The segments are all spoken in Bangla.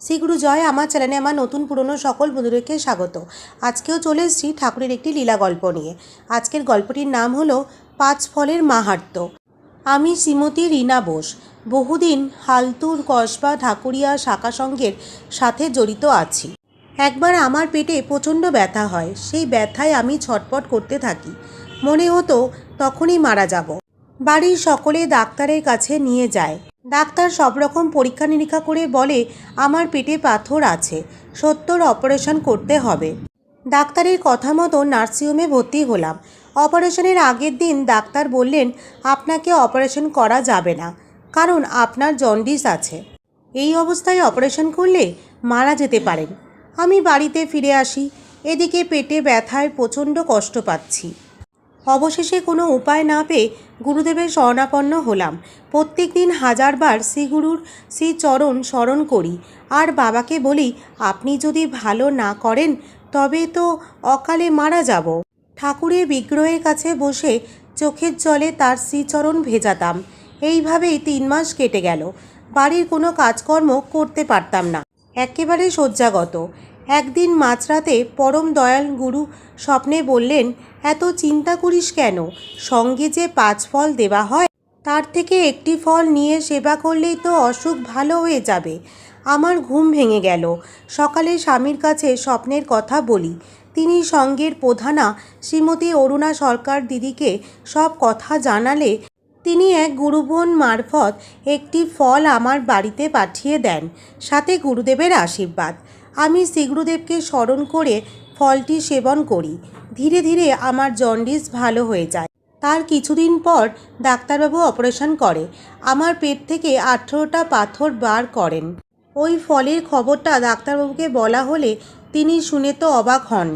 শ্রীগুরু জয় আমার চ্যানেলে আমার নতুন পুরনো সকল বন্ধুদেরকে স্বাগত। আজকেও চলে এসেছি ঠাকুরের একটি লীলা গল্প নিয়ে। আজকের গল্পটির নাম হলো পাঁচ ফলের মাহাত্ম্য আমি শ্রীমতী রীনা বোস। বহুদিন হালতুর, কসবা, ঢাকুরিয়া, শাখা সংঘের সাথে জড়িত আছি। একবার আমার পেটে প্রচণ্ড ব্যথা হয়। সেই ব্যথায় আমি ছটপট করতে থাকি। মনে হতো তখনই মারা যাব। বাড়ির সকলে ডাক্তারের কাছে নিয়ে যায়। ডাক্তার সব রকম পরীক্ষা নিরীক্ষা করে বলে, আমার পেটে পাথর আছে, সত্তর অপারেশন করতে হবে। ডাক্তারের কথা মতো নার্সিংহোমে ভর্তি হলাম। অপারেশনের আগের দিন ডাক্তার বললেন, আপনাকে অপারেশন করা যাবে না, কারণ আপনার জন্ডিস আছে। এই অবস্থায় অপারেশন করলে মারা যেতে পারেন। আমি বাড়িতে ফিরে আসি, এদিকে পেটে ব্যথায় প্রচণ্ড কষ্ট পাচ্ছি। অবশেষে কোনো উপায় না পেয়ে গুরুদেবের শরণাপন্ন হলাম। প্রত্যেক দিন হাজারবার শ্রীগুরুর শ্রীচরণ স্মরণ করি। আর বাবাকে বলি, আপনি যদি ভালো না করেন, তবে তো অকালে মারা যাব। ঠাকুরের বিগ্রহের কাছে বসে চোখের জলে তার শ্রীচরণ ভেজাতাম। এইভাবেই তিন মাস কেটে গেল। বাড়ির কোনো কাজকর্ম করতে পারতাম না। একেবারে শয্যাগত। একদিন মাঝরাতে পরম দয়াল গুরু স্বপ্নে বললেন, এত চিন্তা করিস কেন? সঙ্গে যে পাঁচ ফল দেওয়া হয়, তার থেকে একটি ফল নিয়ে সেবা করলেই তো অসুখ ভালো হয়ে যাবে। আমার ঘুম ভেঙে গেল। সকালে স্বামীর কাছে স্বপ্নের কথা বলি। তিনি সঙ্গের প্রধানা শ্রীমতী অরুণা সরকার দিদিকে সব কথা জানালে তিনি এক গুরুবোন মারফত একটি ফল আমার বাড়িতে পাঠিয়ে দেন। সাথে গুরুদেবের আশীর্বাদ। আমি শ্রীগুরুদেবকে স্মরণ করে ফলটি সেবন করি। ধীরে ধীরে আমার জন্ডিস ভালো হয়ে যায়। তার কিছুদিন পর ডাক্তারবাবু অপারেশন করে। আমার পেট থেকে আঠেরোটা পাথর বার করেন। ওই ফলের খবরটা ডাক্তারবাবুকে বলা হলে তিনি শুনে তো অবাক হন।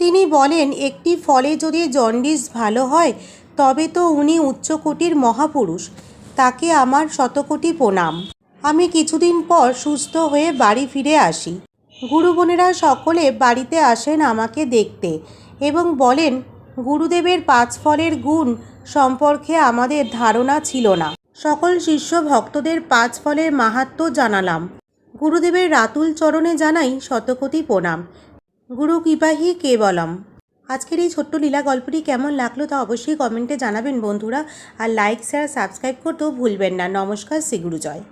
তিনি বলেন, একটি ফলে যদি জন্ডিস ভালো হয়, তবে তো উনি উচ্চকোটির মহাপুরুষ। তাকে আমার শতকোটি প্রণাম। আমি কিছুদিন পর সুস্থ হয়ে বাড়ি ফিরে আসি। গুরু বোনেরা সকলে বাড়িতে আসেন আমাকে দেখতে এবং বলেন, গুরুদেবের পাঁচ ফলের গুণ সম্পর্কে আমাদের ধারণা ছিল না। সকল শিষ্য ভক্তদের পাঁচ ফলের মাহাত্ম্য জানালাম। গুরুদেবের রাতুল চরণে জানাই শতকোটি প্রণাম। গুরু কৃপাহি কেবলম। আজকের এই ছোট্ট লীলা গল্পটি কেমন লাগল তা অবশ্যই কমেন্টে জানাবেন বন্ধুরা। আর লাইক, শেয়ার, সাবস্ক্রাইব করতেও ভুলবেন না। নমস্কার, শ্রী গুরুজয়।